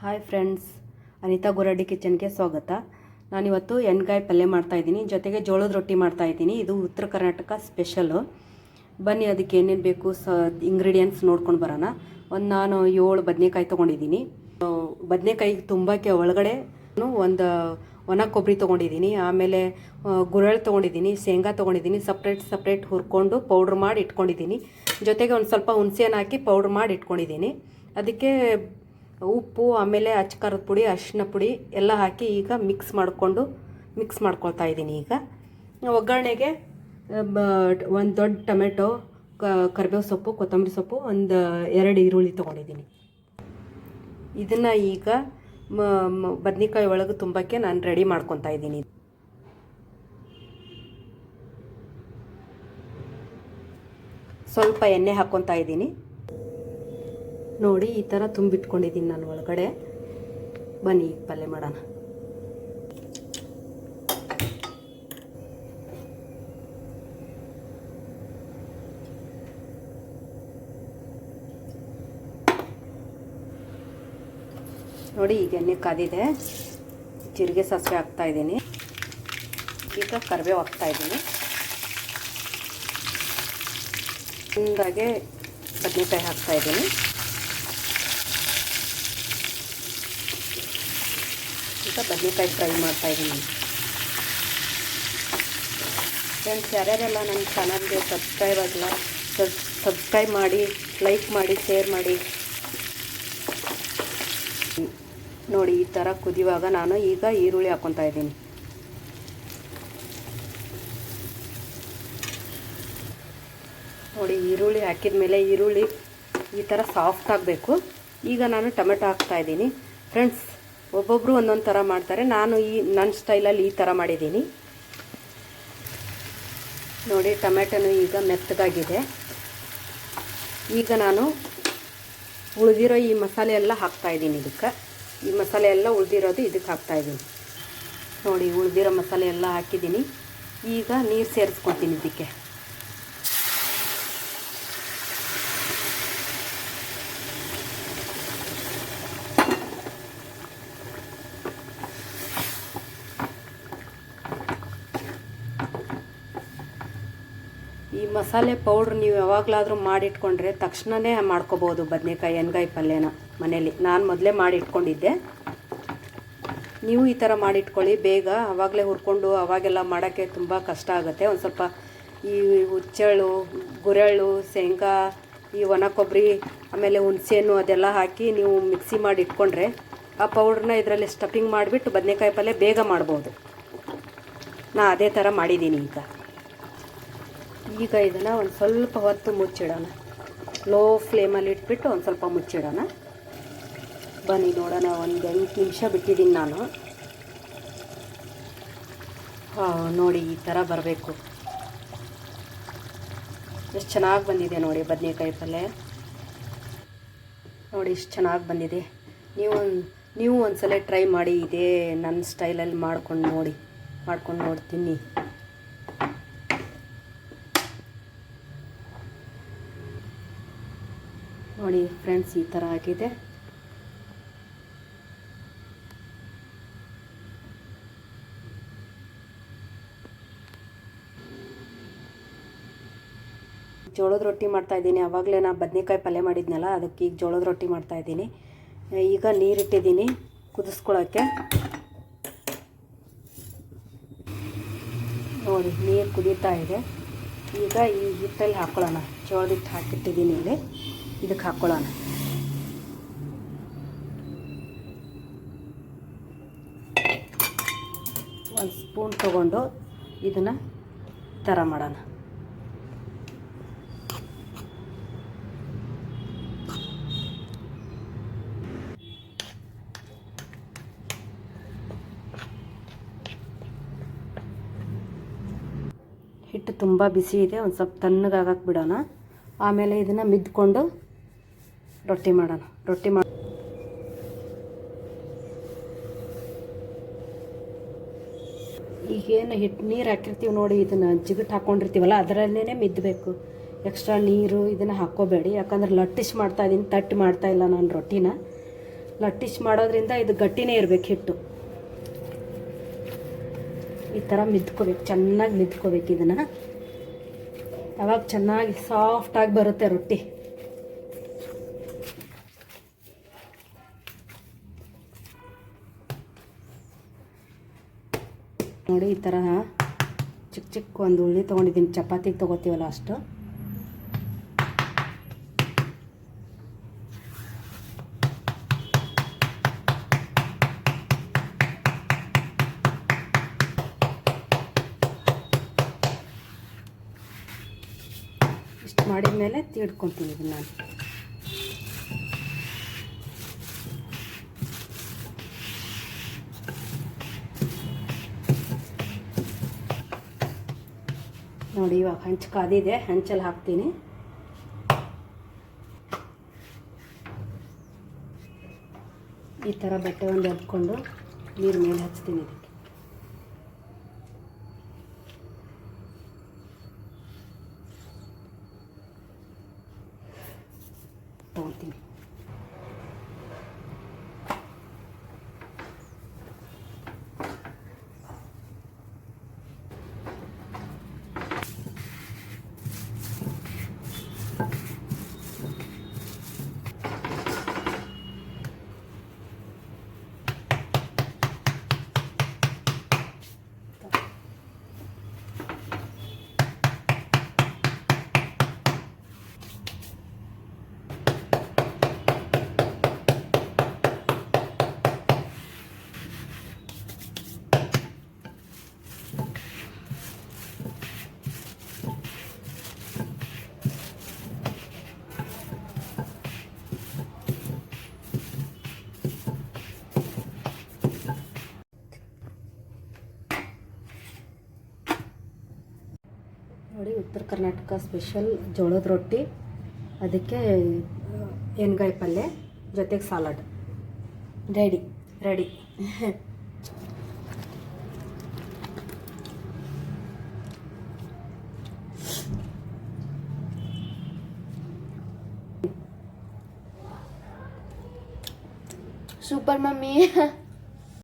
Hi friends Anitha Guraddi ಕಿಚನ್ಗೆ ಸ್ವಾಗತ. ನಾನಿವತ್ತು ಎಣ್ಗಾಯಿ ಪಲ್ಯ ಮಾಡ್ತಾಯಿದ್ದೀನಿ ಜೊತೆಗೆ ಜೋಳದ ರೊಟ್ಟಿ ಮಾಡ್ತಾಯಿದ್ದೀನಿ ಇದು ಉತ್ತರ ಕರ್ನಾಟಕ ಸ್ಪೆಷಲು ಬನ್ನಿ, ಅದಕ್ಕೆ ಏನೇನು ಬೇಕು ಸ ಇಂಗ್ರೀಡಿಯೆಂಟ್ಸ್ ನೋಡ್ಕೊಂಡು ಬರೋಣ. ಒಂದು ನಾನು ಏಳು ಬದನೆಕಾಯಿ ತೊಗೊಂಡಿದ್ದೀನಿ. ಬದನೆಕಾಯಿ ತುಂಬಕ್ಕೆ ಒಳಗಡೆ ಒಂದು, ಒಣ ಕೊಬ್ಬರಿ ತೊಗೊಂಡಿದ್ದೀನಿ. ಆಮೇಲೆ ಗುರಳ್ ತೊಗೊಂಡಿದ್ದೀನಿ, ಶೇಂಗಾ ತೊಗೊಂಡಿದ್ದೀನಿ ಸಪ್ರೇಟ್ ಸಪ್ರೇಟ್ ಹುರ್ಕೊಂಡು ಪೌಡ್ರ್ ಮಾಡಿ ಇಟ್ಕೊಂಡಿದ್ದೀನಿ. ಜೊತೆಗೆ ಒಂದು ಸ್ವಲ್ಪ ಹುಣಸೆಹಣ್ಣು ಹಾಕಿ ಪೌಡ್ರ್ ಮಾಡಿ ಇಟ್ಕೊಂಡಿದ್ದೀನಿ. ಅದಕ್ಕೆ ಉಪ್ಪು, ಆಮೇಲೆ ಅಚ್ಚಕಾರದ ಪುಡಿ, ಅರಿಶಿನ ಪುಡಿ ಎಲ್ಲ ಹಾಕಿ ಈಗ ಮಿಕ್ಸ್ ಮಾಡಿಕೊಂಡು ಮಿಕ್ಸ್ ಮಾಡ್ಕೊಳ್ತಾ ಇದ್ದೀನಿ ಈಗ. ಒಗ್ಗರಣೆಗೆ ಒಂದು ದೊಡ್ಡ ಟೊಮೆಟೊ ಕರಿಬೇವು ಸೊಪ್ಪು, ಕೊತ್ತಂಬರಿ ಸೊಪ್ಪು, ಒಂದು ಎರಡು ಈರುಳ್ಳಿ ತೊಗೊಂಡಿದ್ದೀನಿ. ಇದನ್ನು ಈಗ ಬದ್ನಿಕಾಯಿ ಒಳಗೆ ತುಂಬಕ್ಕೆ ನಾನು ರೆಡಿ ಮಾಡ್ಕೊತಾ ಇದ್ದೀನಿ. ಸ್ವಲ್ಪ ಎಣ್ಣೆ ಹಾಕ್ಕೊತಾ ಇದ್ದೀನಿ. ನೋಡಿ ಈ ಥರ ತುಂಬಿಟ್ಕೊಂಡಿದ್ದೀನಿ ನಾನು ಒಳಗಡೆ. ಬನ್ನಿ ಈಗ ಪಲ್ಯ ಮಾಡೋಣ. ನೋಡಿ, ಈಗ ಎಣ್ಣೆ ಕಾದಿದೆ. ಜೀರಿಗೆ ಸಾಸಿವೆ ಹಾಕ್ತಾ ಇದ್ದೀನಿ. ಈಗ ಕರಿಬೇವು ಹಾಕ್ತಾ ಇದ್ದೀನಿ. ಚೆಂದಾಗೆ ಬದನೆಕಾಯಿ ಹಾಕ್ತಾ ಈಗ ಬದನೆಕಾಯಿ ಫ್ರೈ ಮಾಡ್ತಾ ಇದ್ದೀನಿ. ಫ್ರೆಂಡ್ಸ್ ಯಾರ್ಯಾರೆಲ್ಲ ನನ್ನ ಚಾನಲ್ಗೆ ಸಬ್ಸ್ಕ್ರೈಬ್ ಆಗಿಲ್ಲ ಸಬ್ಸ್ಕ್ರೈಬ್ ಮಾಡಿ ಲೈಕ್ ಮಾಡಿ ಶೇರ್ ಮಾಡಿ. ನೋಡಿ, ಈ ಥರ ಕುದಿಯುವಾಗ ನಾನು ಈಗ ಈರುಳ್ಳಿ ಹಾಕ್ಕೊತಾ ಇದ್ದೀನಿ. ನೋಡಿ, ಈರುಳ್ಳಿ ಹಾಕಿದ ಮೇಲೆ ಈರುಳ್ಳಿ ಈ ಥರ ಸಾಫ್ಟ್ ಆಗಬೇಕು. ಈಗ ನಾನು ಟೊಮೆಟೊ ಹಾಕ್ತಾ ಇದ್ದೀನಿ. ಫ್ರೆಂಡ್ಸ್ ಒಬ್ಬೊಬ್ಬರು ಒಂದೊಂದು ಥರ ಮಾಡ್ತಾರೆ. ನಾನು ಈ ನನ್ನ ಸ್ಟೈಲಲ್ಲಿ ಈ ಥರ ಮಾಡಿದ್ದೀನಿ. ನೋಡಿ ಟೊಮೆಟೊನು ಈಗ ಮೆತ್ತಗಾಗಿದೆ. ಈಗ ನಾನು ಉಳಿದಿರೋ ಈ ಮಸಾಲೆ ಎಲ್ಲ ಹಾಕ್ತಾ ಇದ್ದೀನಿ ಇದಕ್ಕೆ. ಈ ಮಸಾಲೆ ಎಲ್ಲ ಉಳಿದಿರೋದು ಇದಕ್ಕೆ ಹಾಕ್ತಾ ಇದ್ದೀನಿ. ನೋಡಿ, ಉಳಿದಿರೋ ಮಸಾಲೆ ಎಲ್ಲ ಹಾಕಿದ್ದೀನಿ. ಈಗ ನೀರು ಸೇರಿಸ್ಕೊತೀನಿ ಇದಕ್ಕೆ. ಈ ಮಸಾಲೆ ಪೌಡ್ರ್ ನೀವು ಯಾವಾಗಲಾದರೂ ಮಾಡಿಟ್ಕೊಂಡ್ರೆ ತಕ್ಷಣವೇ ಮಾಡ್ಕೋಬೋದು ಬದನೆಕಾಯಿ ಎಣ್ಗಾಯಿ ಪಲ್ಯನ ಮನೇಲಿ ನಾನು ಮೊದಲೇ ಮಾಡಿಟ್ಕೊಂಡಿದ್ದೆ. ನೀವು ಈ ಥರ ಮಾಡಿಟ್ಕೊಳ್ಳಿ. ಬೇಗ ಆವಾಗಲೇ ಹುರ್ಕೊಂಡು ಅವಾಗೆಲ್ಲ ಮಾಡೋಕ್ಕೆ ತುಂಬ ಕಷ್ಟ ಆಗುತ್ತೆ. ಒಂದು ಸ್ವಲ್ಪ ಈ ಹುಚ್ಚೆಳ್ಳು, ಗುರೆಳ್ಳು, ಶೇಂಗಾ, ಈ ಒಣ ಕೊಬ್ಬರಿ ಆಮೇಲೆ ಹುಣಸೆಹಣ್ಣು ಅದೆಲ್ಲ ಹಾಕಿ ನೀವು ಮಿಕ್ಸಿ ಮಾಡಿ ಇಟ್ಕೊಂಡ್ರೆ ಆ ಪೌಡ್ರನ್ನ ಇದರಲ್ಲಿ ಸ್ಟಫಿಂಗ್ ಮಾಡಿಬಿಟ್ಟು ಬದನೆಕಾಯಿ ಪಲ್ಯ ಬೇಗ ಮಾಡ್ಬೋದು. ನಾ ಅದೇ ಥರ ಮಾಡಿದ್ದೀನಿ ಈಗ. ಈಗ ಇದನ್ನು ಒಂದು ಸ್ವಲ್ಪ ಹೊತ್ತು ಮುಚ್ಚಿಡೋಣ. ಲೋ ಫ್ಲೇಮಲ್ಲಿ ಇಟ್ಬಿಟ್ಟು ಒಂದು ಸ್ವಲ್ಪ ಮುಚ್ಚಿಡೋಣ. ಬನ್ನಿ ನೋಡೋಣ, ಒಂದು ಎಂಟು ನಿಮಿಷ ಬಿಟ್ಟಿದ್ದೀನಿ ನಾನು. ನೋಡಿ ಈ ಥರ ಬರಬೇಕು. ಎಷ್ಟು ಚೆನ್ನಾಗಿ ಬಂದಿದೆ ನೋಡಿ ಬದನೆಕಾಯಿ ಪಲ್ಯ. ನೋಡಿ ಇಷ್ಟು ಚೆನ್ನಾಗಿ ಬಂದಿದೆ. ನೀವು ನೀವು ಒಂದ್ಸಲ ಟ್ರೈ ಮಾಡಿ, ಇದೇ ನನ್ನ ಸ್ಟೈಲಲ್ಲಿ ಮಾಡ್ಕೊಂಡು ನೋಡಿ, ಮಾಡ್ಕೊಂಡು ನೋಡ್ತೀನಿ. ನೋಡಿ ಫ್ರೆಂಡ್ಸ್ ಈ ಥರ ಆಗಿದೆ. ಜೋಳದ ರೊಟ್ಟಿ ಮಾಡ್ತಾ ಇದ್ದೀನಿ. ಆವಾಗಲೇ ನಾನು ಬದನೆಕಾಯಿ ಪಲ್ಯ ಮಾಡಿದ್ನಲ್ಲ, ಅದಕ್ಕೆ ಈಗ ಜೋಳದ ರೊಟ್ಟಿ ಮಾಡ್ತಾ ಇದ್ದೀನಿ. ಈಗ ನೀರಿಟ್ಟಿದ್ದೀನಿ ಕುದಿಸ್ಕೊಳ್ಳೋಕ್ಕೆ ನೋಡಿ, ನೀರು ಕುದೀತಾ ಇದೆ. ಈಗ ಈ ಹಿಟ್ಟಲ್ಲಿ ಹಾಕೊಳ್ಳೋಣ. ಜೋಳದ ಹಿಟ್ಟು ಹಾಕಿಟ್ಟಿದ್ದೀನಿ ಇಲ್ಲಿ. ಇದಕ್ಕೆ ಹಾಕ್ಕೊಳ್ಳೋಣ. ಒಂದು ಸ್ಪೂನ್ ತಗೊಂಡು ಇದನ್ನು ಥರ ಮಾಡೋಣ. ಹಿಟ್ಟು ತುಂಬ ಬಿಸಿ ಇದೆ, ಒಂದು ಸ್ವಲ್ಪ ತಣ್ಣಗಾಗಕ್ಕೆ ಬಿಡೋಣ ಆಮೇಲೆ ಇದನ್ನು ಮಿದ್ಕೊಂಡು ರೊಟ್ಟಿ ಮಾಡೋಣ. ರೊಟ್ಟಿ ಮಾಡಿ ಈಗೇನು ಹಿಟ್ಟು ನೀರು ಹಾಕಿರ್ತೀವಿ ನೋಡಿ, ಇದನ್ನು ಜಿಗಟ್ ಹಾಕ್ಕೊಂಡಿರ್ತೀವಲ್ಲ ಅದರಲ್ಲೇ ಮಿದ್ದಬೇಕು ಎಕ್ಸ್ಟ್ರಾ ನೀರು ಇದನ್ನು ಹಾಕ್ಕೋಬೇಡಿ. ಯಾಕಂದ್ರೆ ಲಟ್ಟಿಸ್ ಮಾಡ್ತಾಯಿದ್ದೀನಿ ತಟ್ಟಿ ಮಾಡ್ತಾಯಿಲ್ಲ ನಾನು ರೊಟ್ಟಿನ. ಲಟ್ಟಿಸ್ ಮಾಡೋದ್ರಿಂದ ಇದು ಗಟ್ಟಿನೇ ಇರಬೇಕು ಹಿಟ್ಟು. ಈ ಥರ ಮಿದ್ಕೋಬೇಕು, ಚೆನ್ನಾಗಿ ಮಿದ್ಕೋಬೇಕು ಇದನ್ನು. ಯಾವಾಗ ಚೆನ್ನಾಗಿ ಸಾಫ್ಟಾಗಿ ಬರುತ್ತೆ ರೊಟ್ಟಿ. ನೋಡಿ, ಈ ಥರ ಚಿಕ್ಕ ಚಿಕ್ಕ ಒಂದು ಉಳ್ಳಿ ತೊಗೊಂಡಿದ್ದೀನಿ. ಚಪಾತಿಗೆ ತೊಗೋತೀವಲ್ಲ ಅಷ್ಟು? ಇಷ್ಟು ಮಾಡಿದ ಮೇಲೆ ತೀಡ್ಕೊತೀನಿ ಇದನ್ನು. ನಾನು ನೋಡಿ, ಇವಾಗ ಹಂಚು ಕಾದಿದೆ, ಹಂಚಲ್ಲಿ ಹಾಕ್ತೀನಿ. ಈ ಥರ ಬಟ್ಟೆ ಒಂದು ನೀರು ಮೇಲೆ ಹಚ್ತೀನಿ ಇದಕ್ಕೆ. ತೊಗೊತೀನಿ ನೋಡಿ, ಉತ್ತರ ಕರ್ನಾಟಕ ಸ್ಪೆಷಲ್ ಜೋಳದ ರೊಟ್ಟಿ. ಅದಕ್ಕೆ ಎಣ್ಗಾಯಿ ಪಲ್ಯ, ಜೊತೆಗೆ salad ready ready super mummy